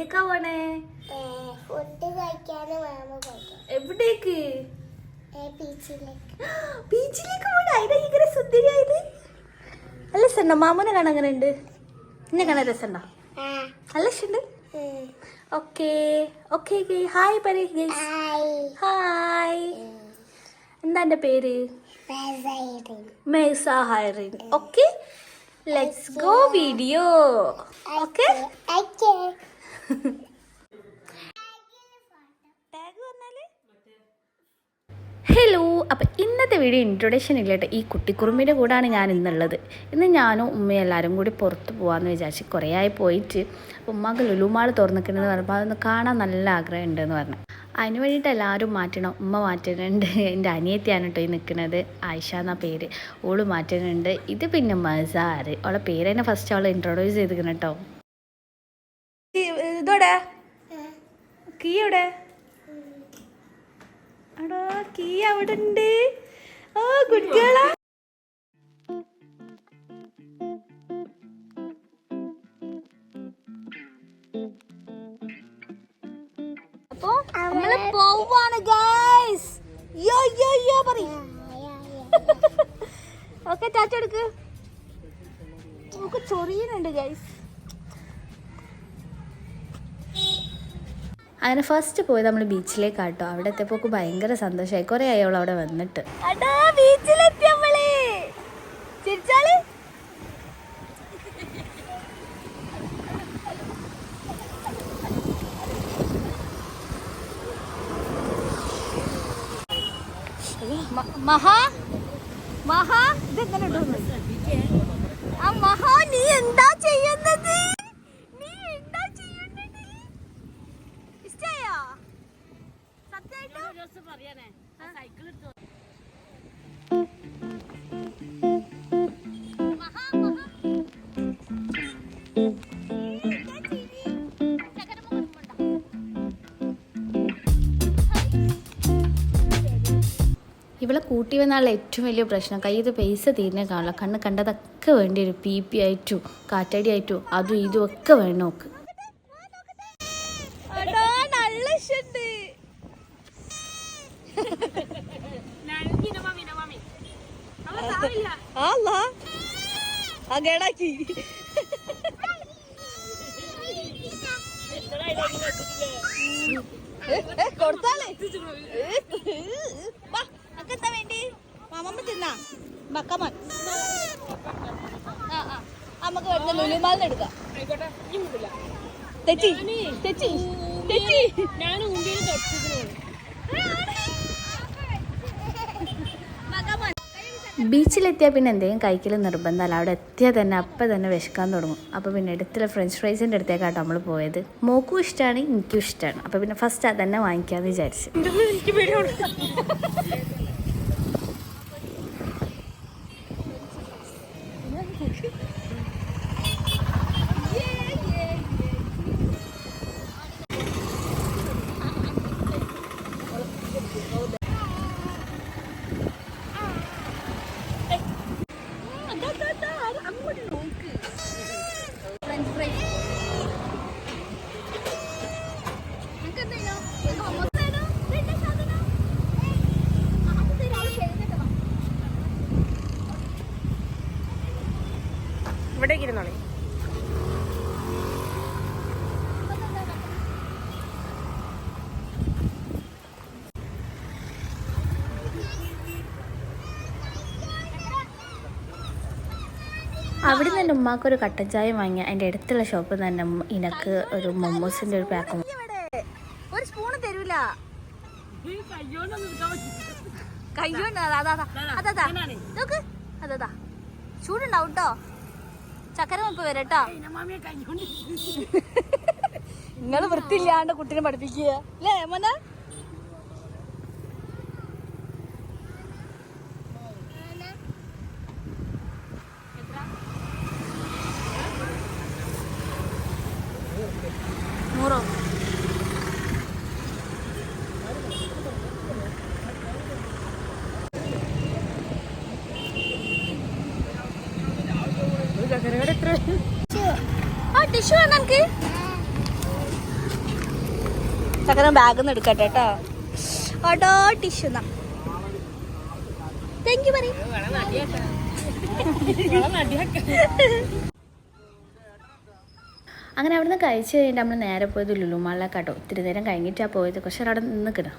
എവിടേക്കാ പോണേ എവിടേക്ക്? ബീച്ചിലേക്ക് ഭയങ്കര പോണേ? അതിനെ ഇങ്ങനെ സുന്ദരിയായത്. നല്ല രസമുണ്ടോ? മാമനെ കാണാൻ അങ്ങനെ ഉണ്ട് എന്നെ കാണാൻ രസമുണ്ടോ? അല്ല നല്ല രസമുണ്ട്. ഓക്കേ. ഓക്കെ ഹായ് പറയ് ഹായ്. എന്താ എന്റെ പേര്? മേസ ഹൈറിൻ okay. Let's go video okay. Okay hello അപ്പം ഇന്നത്തെ വീഡിയോ ഇൻട്രൊഡക്ഷൻ ഇല്ലാട്ട് കേട്ടോ. ഈ കുട്ടിക്കുറുമ്പിന്റെ കൂടാണ് ഞാൻ ഇന്നുള്ളത്. ഇന്ന് ഞാനും ഉമ്മയും എല്ലാവരും കൂടി പുറത്ത് പോകാമെന്ന് വിചാരിച്ച് കുറേ ആയി പോയിട്ട് ഉമ്മാക്ക് ലുലുമാൾ തുറന്നിക്കണമെന്ന് പറഞ്ഞപ്പോൾ അതൊന്ന് കാണാൻ നല്ല ആഗ്രഹം ഉണ്ടെന്ന് പറഞ്ഞു. അതിന് വേണ്ടിയിട്ട് എല്ലാവരും മാറ്റണം. ഉമ്മ മാറ്റുന്നുണ്ട് എന്റെ അനിയത്തിയാണ് കേട്ടോ ഈ നിൽക്കുന്നത് ആയിഷ എന്ന പേര്. ഓൾ മാറ്റുന്നുണ്ട് ഇത് പിന്നെ മസാർ അവളെ പേര് തന്നെ ഫസ്റ്റ് അവൾ ഇൻട്രൊഡ്യൂസ് ചെയ്തിരിക്കണം കേട്ടോ. ഇതോടെ? കീ എവിടെ? അടോ കീ അവിടെ ഉണ്ട് കുട്ടികളാ അപ്പൊ നമ്മൾ പോവാണ് ഗൈസ് യോ യോ യോ പറയ്. ഓക്കെ ടാറ്റ നമുക്ക് ചൊറിയുന്നുണ്ട് ഗൈസ് അങ്ങനെ ഫസ്റ്റ് പോയത് നമ്മൾ ബീച്ചിലേക്കാട്ടോ. അവിടെ എത്തിയപ്പോൾ ഭയങ്കര സന്തോഷമായി കുറേ ആയി അവൾ അവിടെ വന്നിട്ട്. മഹാ? മഹാ ഇതെങ്ങനെ ആ മഹാ നീ എന്താ ചെയ്യുന്നത്? ഇവളെ കൂട്ടി വന്നാലുള്ള ഏറ്റവും വലിയ പ്രശ്നം കയ്യിൽ പൈസ തീരുന്നേ കാണില്ല കണ്ണ് കണ്ടതൊക്കെ വേണ്ടി വരും പി പി ആയിട്ടു കാറ്റാടി ആയിട്ടു അതും ഇതും ഒക്കെ വേണം നോക്ക് ആ കൊടുത്താലേ. വാ, വേണ്ടി? മാമമ്മ തിന്നാ. ബക്കമൻ ആ ആ. നമുക്ക് വരുന്ന ലുലുമാലിന് എടുക്കാം. തെറ്റി തെറ്റി തെറ്റി. ബീച്ചിലെത്തിയാൽ പിന്നെ എന്തെങ്കിലും കഴിക്കൽ നിർബന്ധമല്ല അവിടെ എത്തിയാൽ തന്നെ അപ്പം തന്നെ വിശക്കാൻ തുടങ്ങും. അപ്പോൾ പിന്നെ അടുത്തുള്ള ഫ്രഞ്ച് ഫ്രൈസിന്റെ അടുത്തേക്കാട്ടോ നമ്മൾ പോയത്. മോക്കും ഇഷ്ടമാണ് എനിക്കും ഇഷ്ടമാണ് അപ്പോൾ പിന്നെ ഫസ്റ്റ് അതന്നെ വാങ്ങിക്കാമെന്ന് വിചാരിച്ചു. അവിടെ നിന്ന് എന്റെ ഉമ്മാക്ക് ഒരു കട്ടൻ ചായ വാങ്ങിയ അതിന്റെ അടുത്തുള്ള ഷോപ്പിൽ നിന്ന് തന്നെ ഇനക്ക് ഒരു മൊമോസിന്റെ ഒരു പാക്ക് ഒരു സ്പൂണ് തരൂല. കയ്യോണ്ട് അതാ അതാ അതാ നോക്ക്. അതാ ചൂടുണ്ടാവും കേട്ടോ ചക്കര മുപ്പ് വരട്ടോ നിങ്ങൾ വൃത്തിയില്ലാണ്ട് കുട്ടീനെ പഠിപ്പിക്കുക. അല്ലേ മോന? ആ ടിഷ്യൂ ആണ് എനിക്ക് ചക്കര ബാഗിൽ നിന്ന് എടുക്കട്ടെ കേട്ടോ. ഓട്ടോ ടിഷ്യൂ താങ്ക് യു പറയും. അങ്ങനെ അവിടുന്ന് കഴിച്ച് കഴിഞ്ഞിട്ട് നമ്മൾ നേരെ പോയത് ലുലുമാളിലെ കേട്ടോ. ഒത്തിരി നേരം കഴിഞ്ഞിട്ടാ പോയത്. പക്ഷെ അവിടെ നിന്ന് കിടാം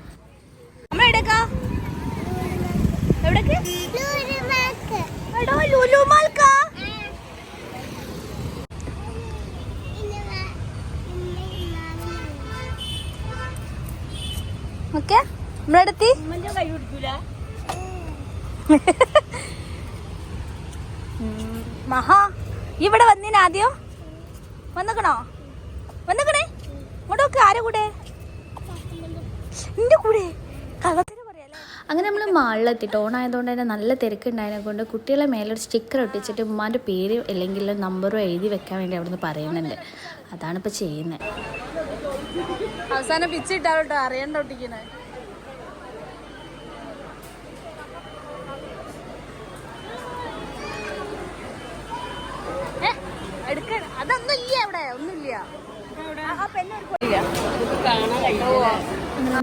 ലുലുമാൾക്കാ? ഓക്കെ? നമ്മളെടുത്തി? മഹാ ഇവിടെ വന്നിന് ആദ്യം? വന്നിക്കണോ? വന്നിക്കണേ? ഇങ്ങോട്ട് നോക്ക് ആരെ കൂടെ? എന്റെ കൂടെ? അങ്ങനെ നമ്മൾ മാളിലെത്തിയിട്ട് ഓണായതുകൊണ്ട് തന്നെ നല്ല തിരക്കുണ്ടായതിനെ കൊണ്ട് കുട്ടികളെ മേലൊരു സ്റ്റിക്കർ ഒട്ടിച്ചിട്ട് ഉമ്മാന്റെ പേര് അല്ലെങ്കിൽ നമ്പറും എഴുതി വെക്കാൻ വേണ്ടി അവിടുന്ന് പറയുന്നുണ്ട്. അതാണ് ഇപ്പോൾ ചെയ്യുന്നത് അവസാനം പിച്ചിട്ടാവട്ടോ അറിയണ്ട ഒട്ടിക്കുന്നത് എടുക്ക അതൊന്നും ഇല്ല. അവിടെ ഒന്നുമില്ല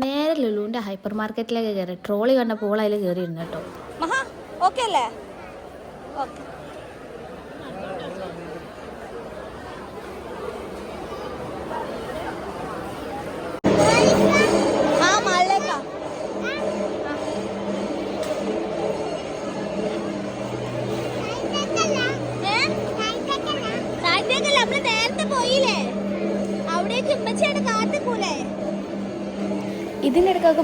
നേരെ ലുലുവിന്റെ ഹൈപ്പർ മാർക്കറ്റിലേക്ക് കയറി. ട്രോളി കണ്ടപ്പോൾ അതിൽ കയറിയിരുന്നു കേട്ടോ. മഹാ ഓക്കെ അല്ലേ? ഓക്കെ.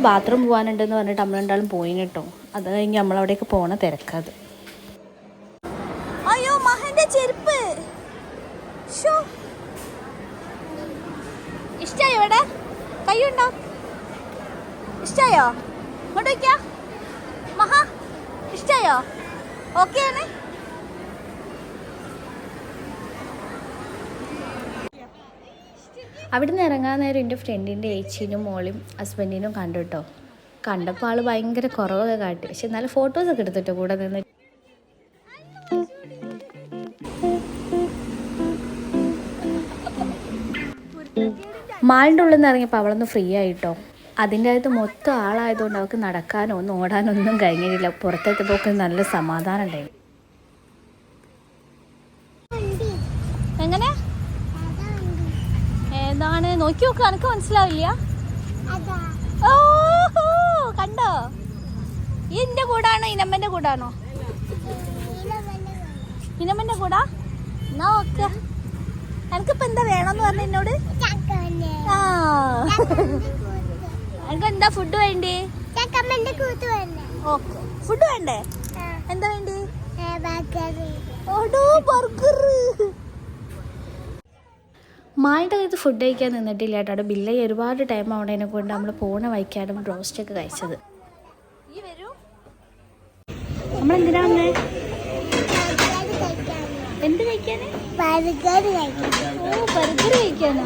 ബാത്റൂം പോകാനുണ്ടെന്ന് പറഞ്ഞിട്ട് നമ്മൾ രണ്ടാളും പോയിന് കേട്ടോ. അത് കഴിഞ്ഞ് നമ്മളവിടേക്ക് പോണ തിരക്കത് അയ്യോ മഹന്റെ ചെരുപ്പ്. ഇഷ്ടായോ ഇവിടെ? കൈയുണ്ടോ? ഇഷ്ടായോ? ഇങ്ങോട്ട് വയ്ക്കാ മഹാ ഇഷ്ടായോ? ഓക്കെ ആണ്. അവിടുന്ന് ഇറങ്ങാൻ നേരം എന്റെ ഫ്രണ്ടിന്റെ ഏച്ചീനും മോളിയും ഹസ്ബൻഡിനും കണ്ടു കേട്ടോ കണ്ടപ്പോൾ ആൾ ഭയങ്കര കുറവൊക്കെ കാട്ടി. പക്ഷെ എന്നാലും ഫോട്ടോസൊക്കെ എടുത്തിട്ടോ കൂടെ നിന്ന്. മാളിന്റെ ഉള്ളിൽ നിന്ന് ഇറങ്ങിയപ്പോൾ അവളൊന്ന് ഫ്രീ ആയിട്ടോ. അതിന്റെ അകത്ത് മൊത്തം ആളായതുകൊണ്ട് അവൾക്ക് നടക്കാനോ ഒന്നും ഓടാനോ ഒന്നും കഴിഞ്ഞിട്ടില്ല. പുറത്തെത്തിയപ്പോൾ നല്ല സമാധാനം ഉണ്ടായി വണ്ടി. എങ്ങനെ അതാ വണ്ടി. ഏതാണ് നോക്കി നോക്കുക എനിക്ക് മനസ്സിലാവില്ല. ഓഹോ കണ്ടോ? ഈ എന്റെ കൂടാണോ ഇനമ്മന്റെ കൂടാണോ. ഇനമ്മന്റെ കൂടാ? എന്നാ ഓക്കെ. എനിക്കിപ്പോ എന്താ വേണമെന്ന് പറഞ്ഞ എന്നോട്? ആ. എനിക്ക് എന്താ ഫുഡ് വേണ്ടി. ഓക്കെ. ഫുഡ് വേണ്ടേ? എന്താ വേണ്ടി. ഓടോ ബർഗർ മായുടെ കയ്യിൽ ഫുഡ് കഴിക്കാൻ നിന്നിട്ടില്ല കേട്ടോ അവിടെ ബില്ല് ഒരുപാട് ടൈം ആവണേനെ കൊണ്ട് നമ്മൾ പോണ വയ്ക്കാനും റോസ്റ്റ് ഒക്കെ കഴിച്ചത് നമ്മളെന്തിനാ വന്നേ. എന്ത് കഴിക്കാന് ബർഗർ കഴിക്കാനോ. പോസ്റ്റർ.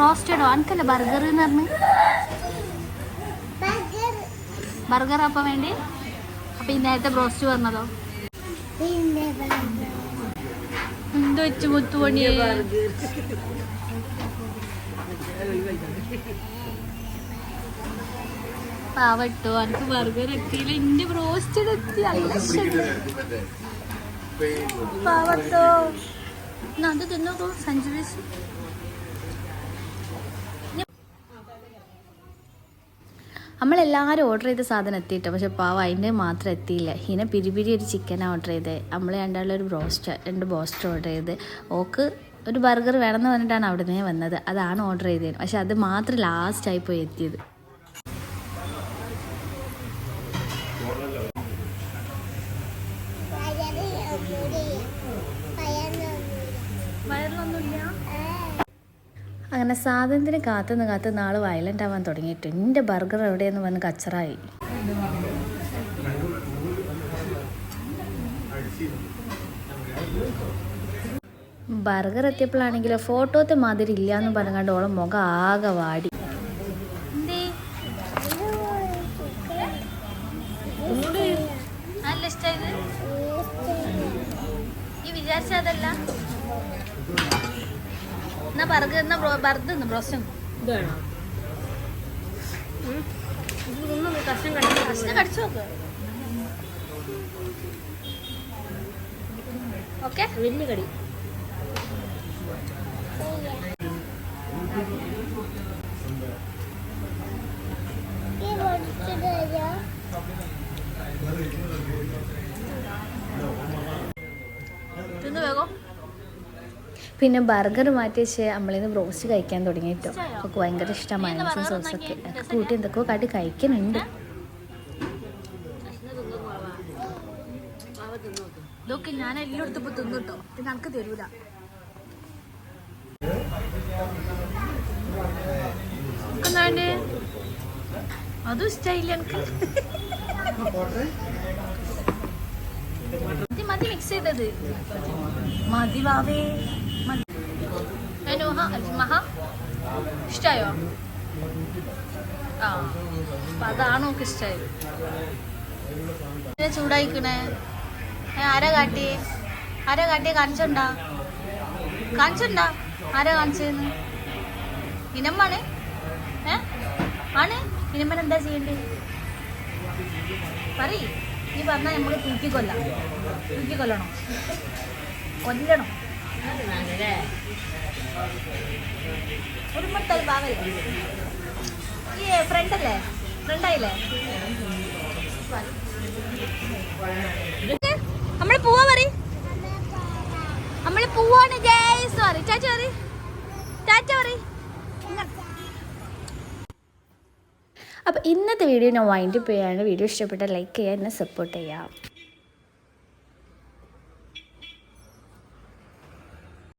റോസ്റ്റഡോ അനക്കല്ല ബർഗർ എന്ന് പറഞ്ഞു? ബർഗർ. അപ്പം വേണ്ടി? അപ്പം ഈ നേരത്തെ ബ്രോസ്റ്റ് പറഞ്ഞതോ എന്തോ വെച്ച് മുത്തുപണിയെ പാവട്ടോ എനിക്ക് ബർഗർ എത്തിയില്ല. എന്റെ ബ്രോസ്റ്റഡ് എത്തി. പാവട്ടോ എന്നാ അത് തിന്നോ സഞ്ചു നമ്മളെല്ലാവരും ഓർഡർ ചെയ്ത സാധനം എത്തിയിട്ടോ? പക്ഷെ പാവ അതിന്റെ മാത്രം എത്തിയില്ല. ഹിന പിരിപിരി ഒരു ചിക്കനാണ് ഓർഡർ ചെയ്തത് നമ്മൾ രണ്ടാളൊരു ബ്രോസ്റ്റ് രണ്ട് ബോസ്റ്റ് ഓർഡർ ചെയ്ത്. ഓക്ക് ഒരു ബർഗർ വേണമെന്ന് പറഞ്ഞിട്ടാണ് അവിടെ നിന്ന് വന്നത്. അതാണ് ഓർഡർ ചെയ്തത് പക്ഷെ അത് മാത്രം ലാസ്റ്റായി പോയി എത്തിയത് വയറ് ഒന്നുമില്ല. വയറിനൊന്നുമില്ല. വയറിലൊന്നുമില്ല ഏ. അങ്ങനെ സാധനത്തിന് കാത്തുനിന്ന് കാത്ത് നാൾ വയലന്റ് ആവാൻ തുടങ്ങിയിട്ട് എന്റെ ബർഗർ എവിടെയെന്ന് വന്ന് കച്ചറായി. ബർഗർ എത്തിയപ്പോഴാണെങ്കിലോ ഫോട്ടോത്തെ മാതിരി ഇല്ല എന്ന് പറഞ്ഞുകൊണ്ട് ഓളം മുഖം ആകെ വാടി വിചാരിച്ചതല്ല എന്നാ ബർഗർ എന്നാ ബർദ് ബ്രോസ്റ്റം ഇത് വേണോ ഉം. ഇത് തിന്നൊന്ന് കഷ്ണം കടിച്ചു നോക്ക് ഓക്കെ. വലിയ കടി. തിന്ന് വേഗം. പിന്നെ ബർഗർ മാറ്റി വെച്ച് നമ്മളിന്ന് ബ്രോസ്റ്റ് കഴിക്കാൻ തുടങ്ങി കേട്ടോ ഒക്കെ ഭയങ്കര ഇഷ്ടമാണ്. മയൻസും സോസൊക്കെ. ഒക്കെ കൂട്ടി എന്തൊക്കെയോ കാട്ടി കഴിക്കുന്നുണ്ട്. ഇതൊക്കെ ഞാൻ എല്ലായിടത്തും ഇപ്പൊ തിന്നു കേട്ടോ പിന്നെ നമുക്ക് തരൂല അതും ഇഷ്ടായില്ല എനിക്ക്. മതി മിക്സ് ചെയ്തത്. മതി വാവേ മതി. അനുഹ മഹ ഇഷ്ടായോ? ആ അപ്പൊ അതാണ് നമുക്ക് ഇഷ്ടായത് ഇതിനെ ചൂടായിക്കണേ. ആരാ കാട്ടി ആരാ കാട്ടി കാണിച്ചുണ്ടാ? കാണിച്ചുണ്ടാ? ആരാ കാണിച്ചതെന്ന്? ഇനമ്മാണ് ഏ ആണ്? ഇനമ്മൻ എന്താ ചെയ്യണ്ടേ? പറയ്. നീ പറഞ്ഞാൽ നമുക്ക് തൂക്കിക്കൊല്ലാം തൂക്കിക്കൊല്ലണോ കൊല്ലണോ. മട്ടായി പാവല്ലേ ഈ ഫ്രണ്ട് അല്ലേ? ഫ്രണ്ടായില്ലേ നമ്മൾ പോവാ പറ നമ്മൾ പോവാണ് ഗൈസ് പറ ചാച്ച പറ ചാച്ച പറ അപ്പോൾ ഇന്നത്തെ വീഡിയോ ഞാൻ വൈൻഡപ്പ് ചെയ്യാണ് വീഡിയോ ഇഷ്ടപ്പെട്ട ലൈക്ക് ചെയ്യുക എന്നെ സപ്പോർട്ട് ചെയ്യാം